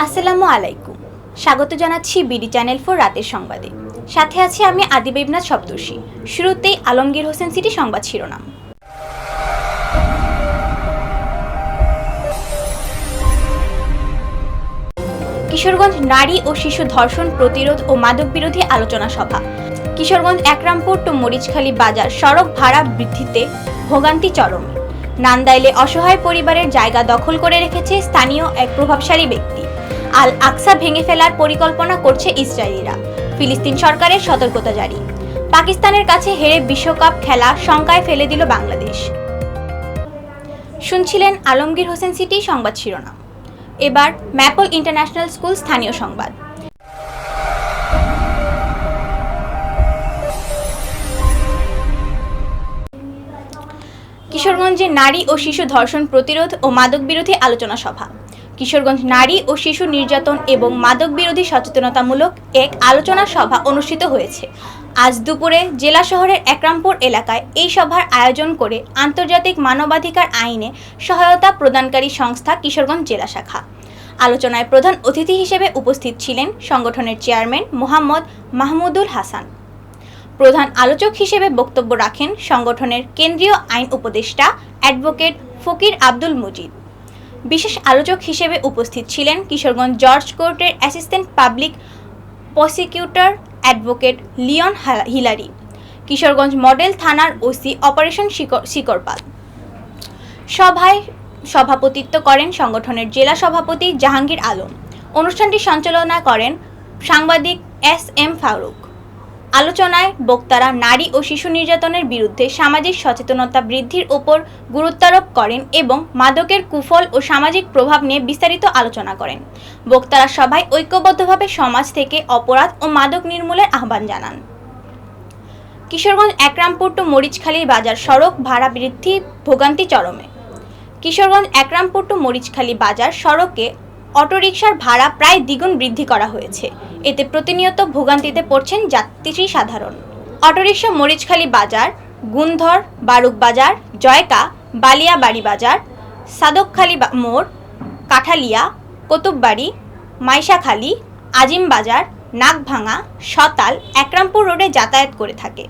আসসালামু আলাইকুম। স্বাগত জানাচ্ছি বিডি চ্যানেল ফোর রাতের সংবাদে। সাথে আছি আমি আদিবেবনাথ সপ্তর্ষি শুরুতেই আলমগীর হোসেন সিটি সংবাদ শিরোনাম। কিশোরগঞ্জ নারী ও শিশু ধর্ষণ প্রতিরোধ ও মাদক বিরোধী আলোচনা সভা। কিশোরগঞ্জ, একরামপুর টু মরিচখালী বাজার সড়ক ভাড়া বৃদ্ধিতে ভোগান্তি চরমে। নান্দাইলে অসহায় পরিবারের জায়গা দখল করে রেখেছে স্থানীয় এক প্রভাবশালী ব্যক্তি। আল আকসা ভেঙে ফেলার পরিকল্পনা করছে ইসরায়েলিরা। ফিলিস্তিন সরকারের সতর্কতা জারি। পাকিস্তানের কাছে হেরে বিশ্বকাপ খেলা শঙ্কায় ফেলে দিল বাংলাদেশ। শুনছিলেন আলমগীর হোসেন সিটি সংবাদ শিরোনাম। এবার ম্যাপল ইন্টারন্যাশনাল স্কুল স্থানীয় সংবাদ। কিশোরগঞ্জে নারী ও শিশু ধর্ষণ প্রতিরোধ ও মাদক বিরোধী আলোচনা সভা। কিশোরগঞ্জ নারী ও শিশু নির্যাতন এবং মাদক বিরোধী সচেতনতামূলক এক আলোচনা সভা অনুষ্ঠিত হয়েছে। আজ দুপুরে জেলা শহরের একরামপুর এলাকায় এই সভার আয়োজন করে আন্তর্জাতিক মানবাধিকার আইনে সহায়তা প্রদানকারী সংস্থা কিশোরগঞ্জ জেলা শাখা। আলোচনায় প্রধান অতিথি হিসেবে উপস্থিত ছিলেন সংগঠনের চেয়ারম্যান মোহাম্মদ মাহমুদুল হাসান। প্রধান আলোচক হিসেবে বক্তব্য রাখেন সংগঠনের কেন্দ্রীয় আইন উপদেষ্টা অ্যাডভোকেট ফকির আব্দুল মুজিদ। বিশেষ আলোচক হিসেবে উপস্থিত ছিলেন কিশোরগঞ্জ জর্জ কোর্টের assistant public prosecutor advocate Leon Hillary, Kishoreganj model থানার ওসি অপারেশন শিকর- শিকরপাল। সভায় সভাপতিত্ব করেন সংগঠনের জেলা সভাপতি জাহাঙ্গীর আলম। অনুষ্ঠানটি সঞ্চালনা করেন সাংবাদিক এস এম ফারুক। আলোচনায় বক্তারা নারী ও শিশু নির্যাতনের বিরুদ্ধে সামাজিক সচেতনতা বৃদ্ধির ওপর গুরুত্বারোপ করেন এবং মাদকের কুফল ও সামাজিক প্রভাব নিয়ে বিস্তারিত আলোচনা করেন। বক্তারা সবাই ঐক্যবদ্ধভাবে সমাজ থেকে অপরাধ ও মাদক নির্মূলের আহ্বান জানান। কিশোরগঞ্জ একরামপুর টু মরিচখালীর বাজার সড়ক ভাড়া বৃদ্ধি ভোগান্তি চরমে। কিশোরগঞ্জ একরামপুর টু মরিচখালী বাজার সড়কে অটোরিকশার ভাড়া প্রায় দ্বিগুণ বৃদ্ধি করা হয়েছে। এতে প্রতিনিয়ত ভোগান্তিতে পড়ছেন যাত্রী সাধারণ। অটোরিকশা মরিচখালী বাজার, গুনধর, বারুক বাজার, জয়কা, বালিয়াবাড়ি বাজার, সাদকখালী মোড়, কাঠালিয়া, কতুববাড়ি, মাইশাখালী, আজিম বাজার, নাগভাঙা সতাল একরামপুর রোডে যাতায়াত করে থাকে।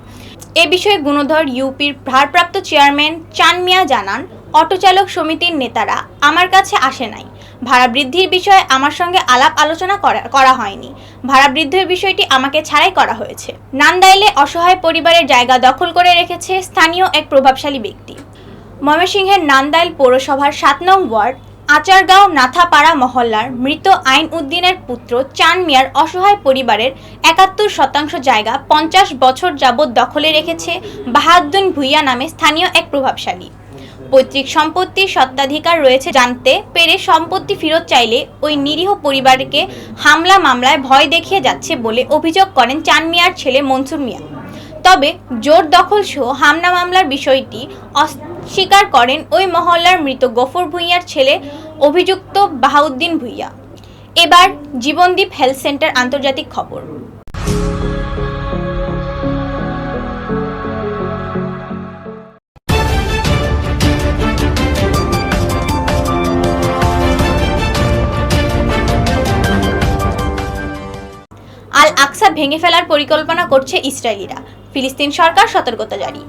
এ বিষয়ে গুণধর ইউপির ভারপ্রাপ্ত চেয়ারম্যান চান মিয়া জানান, অটোচালক সমিতির নেতারা, আমার কাছে আসে নাই। ভাড়া বৃদ্ধির বিষয়ে আমার সঙ্গে আলাপ আলোচনা করা হয়নি। ভাড়া বৃদ্ধির বিষয়টি আমাকে ছাড়াই করা হয়েছে। নান্দাইলে অসহায় পরিবারের জায়গা দখল করে রেখেছে স্থানীয় এক প্রভাবশালী ব্যক্তি। ময়মনসিংহের নান্দাইল পৌরসভার সাত নং ওয়ার্ড, আচারগাঁও নাথাপাড়া মহল্লার মৃত আইন উদ্দিনের পুত্র চান মিয়ার অসহায় পরিবারের একাত্তর শতাংশ জায়গা পঞ্চাশ বছর যাবৎ দখলে রেখেছে বাহাদ্দিন ভুইয়া নামে স্থানীয় এক প্রভাবশালী। পৈতৃক সম্পত্তির সত্ত্বাধিকার রয়েছে জানতে পেরে সম্পত্তি ফেরত চাইলে ওই নিরীহ পরিবারকে হামলা মামলায় ভয় দেখিয়ে যাচ্ছে বলে অভিযোগ করেন চান মিয়ার ছেলে মনসুর মিয়া। তবে জোর দখল সহ হামলা মামলার বিষয়টি অস্বীকার করেন ওই মহল্লার মৃত গফর ভূঁইয়ার ছেলে অভিযুক্ত বাহাউদ্দিন ভূঁইয়া। এবার জীবনদীপ হেলথ সেন্টার আন্তর্জাতিক খবর। আল আকসা ভেঙে ফেলার পরিকল্পনা করছে ইসরায়েলিরা। ফিলিস্তিন সরকার সতর্কতা জারি।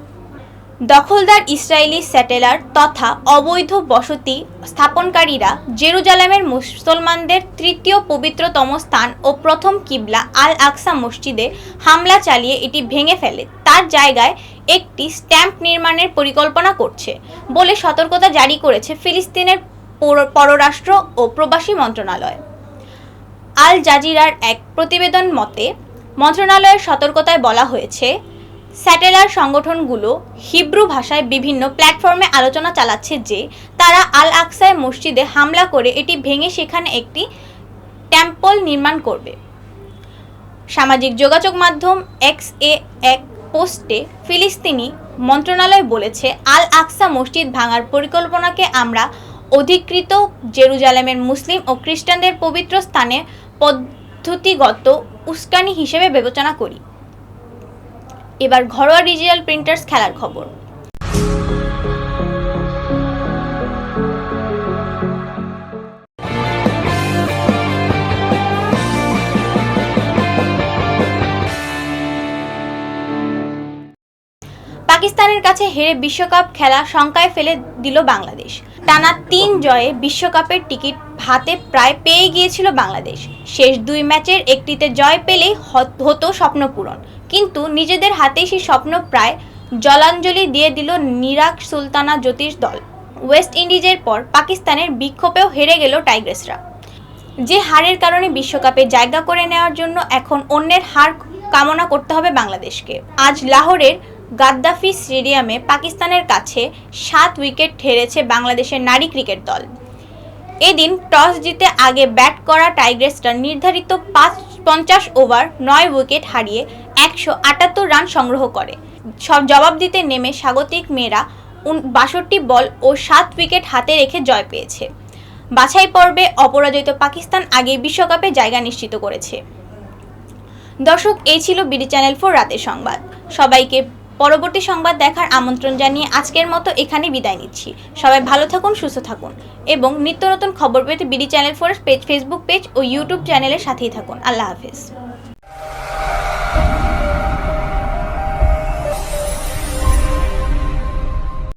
দখলদার ইসরায়েলি স্যাটেলার তথা অবৈধ বসতি স্থাপনকারীরা জেরুজালেমের মুসলমানদের তৃতীয় পবিত্রতম স্থান ও প্রথম কিবলা আল আকসা মসজিদে হামলা চালিয়ে এটি ভেঙে ফেলে। তার জায়গায় একটি স্ট্যাম্প নির্মাণের পরিকল্পনা করছে বলে সতর্কতা জারি করেছে ফিলিস্তিনের পররাষ্ট্র ও প্রবাসী মন্ত্রণালয়। আল জাজিরার এক প্রতিবেদন মতে, মন্ত্রণালয়ের সতর্কতায় বলা হয়েছে, স্যাটেলার সংগঠনগুলো হিব্রু ভাষায় বিভিন্ন প্ল্যাটফর্মে আলোচনা চালাচ্ছে যে, তারা আল আকসায় মসজিদে হামলা করে এটি ভেঙে সেখানে একটি টেম্পল নির্মাণ করবে। সামাজিক যোগাযোগ মাধ্যম এক্স এ এক পোস্টে ফিলিস্তিনি মন্ত্রণালয় বলেছে, আল আকসা মসজিদ ভাঙার পরিকল্পনাকে আমরা অধিকৃত জেরুজালেমের মুসলিম ও খ্রিস্টানদের পবিত্র স্থানে পদ্ধতিগত উস্কানি হিসেবে বিবেচনা করি। এবার ঘরোয়া ডিজিটাল প্রিন্টার্স খেলার খবর। পাকিস্তানের কাছে হেরে বিশ্বকাপ খেলা শঙ্কায় ফেলে দিল বাংলাদেশ। টানা তিন জয়ে বিশ্বকাপের টিকিট হাতে প্রায় পেয়ে গিয়েছিল বাংলাদেশ। শেষ দুই ম্যাচের একটিতে জয় পেলেই হতো স্বপ্ন পূরণ। কিন্তু নিজেদের হাতেই সেই স্বপ্ন প্রায় জলাঞ্জলি দিয়ে দিল নিরাক সুলতানা জ্যোতিষ দল। ওয়েস্ট ইন্ডিজের পর পাকিস্তানের বিক্ষোভেও হেরে গেল টাইগ্রেসরা। যে হারের কারণে বিশ্বকাপে জায়গা করে নেওয়ার জন্য এখন অন্যের হার কামনা করতে হবে বাংলাদেশকে। আজ লাহোরের গাদ্দাফি স্টেডিয়ামে পাকিস্তানের কাছে সাত উইকেট হেরেছে বাংলাদেশের নারী ক্রিকেট দল। এদিন টস জিতে আগে ব্যাট করা টাইগ্রেসরা নির্ধারিত পাঁচ, পঞ্চাশ ওভার, নয় উইকেট হারিয়ে একশো আটাত্তর রান সংগ্রহ করে। সব জবাব দিতে নেমে স্বাগতিক মেয়েরা বাষট্টি বল ও সাত উইকেট হাতে রেখে জয় পেয়েছে। বাছাই পর্বে অপরাজিত পাকিস্তান আগে বিশ্বকাপে জায়গা নিশ্চিত করেছে। দর্শক, এই ছিল বিডি চ্যানেল ফোর রাতের সংবাদ। সবাইকে পরবর্তী সংবাদ দেখার আমন্ত্রণ জানিয়ে আজকের মতো এখানে বিদায় নিচ্ছি। সবাই ভালো থাকুন, সুস্থ থাকুন এবং নিত্য নতুন খবর পেতে BD channel four page Facebook page ও ইউটিউব চ্যানেলের সাথেই থাকুন। আল্লাহ হাফিজ।